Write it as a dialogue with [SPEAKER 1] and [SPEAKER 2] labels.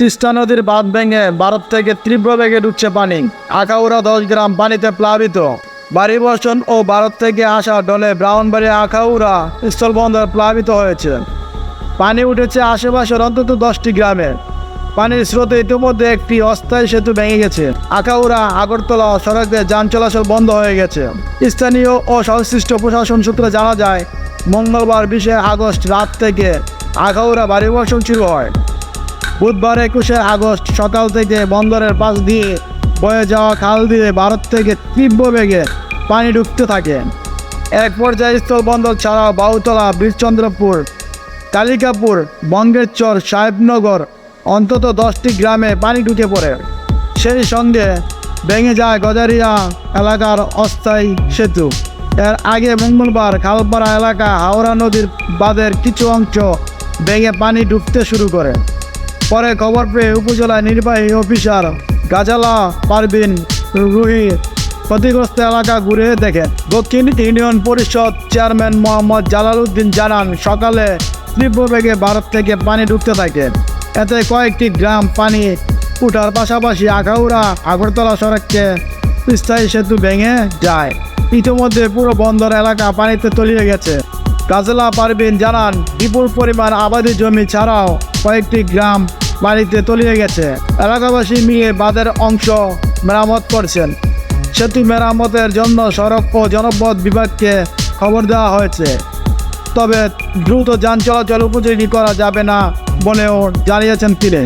[SPEAKER 1] তিস্তা নদীর বাঁধ ভেঙে ভারত থেকে তীব্র বেগে ঢুকছে পানি। আখাউড়া দশ গ্রাম পানিতে প্লাবিত। বাড়ি বর্ষণ ও ভারত থেকে আসা ডলে ব্রাউনবাড়ি আখাউড়া স্থলবন্দর প্লাবিত হয়েছে। পানি উঠেছে আশেপাশের অন্তত দশটি গ্রামে। পানির স্রোতে ইতিমধ্যে একটি অস্থায়ী সেতু ভেঙে গেছে। আখাউড়া, আগরতলা সড়কে যান চলাচল বন্ধ হয়ে গেছে। স্থানীয় ও সংশ্লিষ্ট প্রশাসন সূত্রে জানা যায়, মঙ্গলবার বিশে আগস্ট রাত থেকে আখাউড়া বাড়ি বর্ষণ শুরু হয়। বুধবার একুশে আগস্ট সকাল থেকে বন্দরের পাশ দিয়ে বয়ে যাওয়া খাল দিয়ে ভারত থেকে তীব্র বেগে পানি ঢুকতে থাকে। এক পর্যায়ে স্থলবন্দর ছাড়াও বাউতলা, বীরচন্দ্রপুর, কালিকাপুর বঙ্গের চর সাহেবনগর, অন্তত দশটি গ্রামে পানি ঢুকে পড়ে। সেই সঙ্গে ভেঙে যায় গজারিয়া এলাকার অস্থায়ী সেতু। এর আগে মঙ্গলবার খালপাড়া এলাকা হাওড়া নদীর বাঁধের কিছু অংশ ভেঙে পানি ঢুকতে শুরু করে। পরে খবর পেয়ে উপজেলা নির্বাহী অফিসার গাজালা পারবিন রুহি ক্ষতিগ্রস্ত এলাকা ঘুরে দেখেন। দক্ষিণ ইউনিয়ন পরিষদ চেয়ারম্যান মোহাম্মদ জালালউদ্দিন জানান, সকালে তীব্র বেগে ভারত থেকে পানি ঢুকতে থাকে। এতে কয়েকটি গ্রাম পানি উঠার পাশাপাশি আখাউড়া, আগরতলা সড়ককে স্থায়ী সেতু ভেঙে যায়। ইতিমধ্যে পুরো বন্দর এলাকা পানিতে তলিয়ে গেছে। গাজলা পারবিন, জানান। বিপুল পরিমাণ আবাদি জমি ছাড়াও কয়েকটি গ্রাম বাড়িতে তলিয়ে গেছে। এলাকাবাসী মিলে বাঁধের অংশ মেরামত করছেন। সেতু মেরামতের জন্য সড়ক ও জনপথ বিভাগকে খবর দেওয়া হয়েছে। তবে দ্রুত যান চলাচল উপযোগী করা যাবে না বলেও জানিয়েছেন তিনি।